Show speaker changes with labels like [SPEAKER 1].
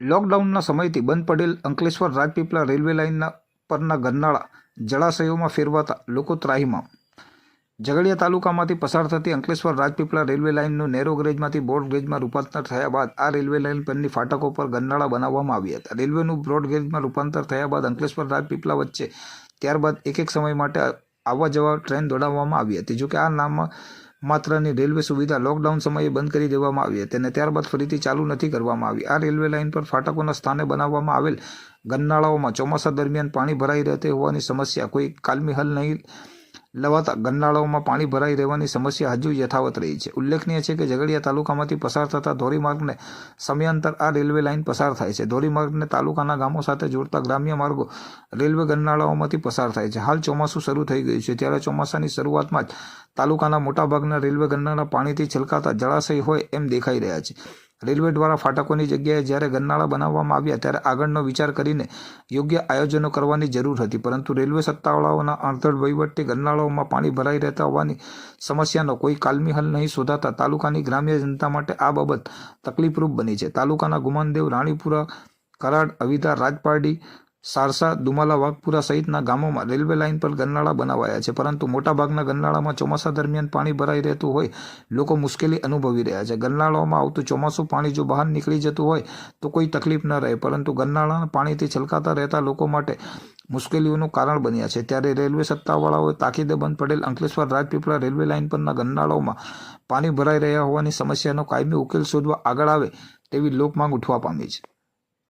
[SPEAKER 1] લોકડાઉનના સમયથી બંધ પડેલ અંકલેશ્વર રાજપીપળા રેલવે લાઇનના પરના ગરનાળા જળાશયોમાં ફેરવાતા લોકો ત્રાહીમાં ઝઘડિયા તાલુકામાંથી પસાર થતી અંકલેશ્વર રાજપીપળા રેલવે લાઇનનું નેરો ગ્રેજમાંથી બ્રોડ ગ્રેજમાં રૂપાંતર થયા બાદ આ રેલવે લાઇન પરની ફાટકો પર ગરનાળા બનાવવામાં આવ્યા હતા. રેલવેનું બ્રોડ ગ્રેજમાં રૂપાંતર થયા બાદ અંકલેશ્વર રાજપીપળા વચ્ચે ત્યારબાદ એક એક સમય માટે આવવા જવા ટ્રેન દોડાવવામાં આવી હતી. જોકે આ નામ માત્રની રેલવે સુવિધા લોકડાઉન સમયે બંધ કરી દેવામાં આવી હતી અને ત્યારબાદ ફરીથી ચાલુ નથી કરવામાં આવી. આ રેલવે લાઇન પર ફાટકોના સ્થાને બનાવવામાં આવેલ ગન્નાળાઓમાં ચોમાસા દરમિયાન પાણી ભરાઈ રહેતી હોવાની સમસ્યા. કોઈ કાલમી હલ નહીં લવાતા ગન્નાળાઓમાં પાણી ભરાઈ રહેવાની સમસ્યા હજુ યથાવત રહી છે. ઉલ્લેખનીય છે કે ઝઘડિયા તાલુકામાંથી પસાર થતા ધોરીમાર્ગને સમયાંતર આ રેલવે લાઇન પસાર થાય છે. ધોરીમાર્ગને તાલુકાના ગામો સાથે જોડતા ગ્રામ્ય માર્ગો રેલવે ગન્નાળાઓમાંથી પસાર થાય છે. હાલ ચોમાસું શરૂ થઈ ગયું છે. ત્યારે ચોમાસાની શરૂઆતમાં જ તાલુકાના મોટાભાગના રેલવે ગરનાળા પાણીથી છલકાતા જળાશય હોય એમ દેખાઈ રહ્યા છે. રેલવે દ્વારા ફાટકોની જગ્યાએ જ્યારે ગરનાળા બનાવવામાં આવ્યા ત્યારે આગળનો વિચાર કરીને યોગ્ય આયોજનો કરવાની જરૂર હતી, પરંતુ રેલવે સત્તાવાળાઓના અણધડ વહીવટથી ગરનાળાઓમાં પાણી ભરાઈ રહેતા હોવાની સમસ્યાનો કોઈ કાલમી હલ નહીં શોધાતા તાલુકાની ગ્રામ્ય જનતા માટે આ બાબત તકલીફરૂપ બની છે. તાલુકાના ગુમાનદેવ, રાણીપુરા, કરાડ, અવિધા, રાજપારડી સારસા, દુમાલા, વાઘપુરા સહિતના ગામોમાં રેલવે લાઇન પર ગરનાળા બનાવાયા છે. પરંતુ મોટાભાગના ગરનાળામાં ચોમાસા દરમિયાન પાણી ભરાઈ રહેતું હોય, લોકો મુશ્કેલી અનુભવી રહ્યા છે. ગરનાળાઓમાં આવતું ચોમાસું પાણી જો બહાર નીકળી જતું હોય, તો કોઈ તકલીફ ન રહે. પરંતુ ગરનાળાના પાણીથી છલકાતા રહેતા લોકો માટે મુશ્કેલીઓનું કારણ બન્યા છે. ત્યારે રેલવે સત્તાવાળાઓએ તાકીદે બંધ પડેલ અંકલેશ્વર રાજપીપળા રેલવે લાઇન પરના ગરનાળાઓમાં પાણી ભરાઈ રહ્યા હોવાની સમસ્યાનો કાયમી ઉકેલ શોધવા આગળ આવે તેવી લોકમાંગ ઉઠવા પામી છે.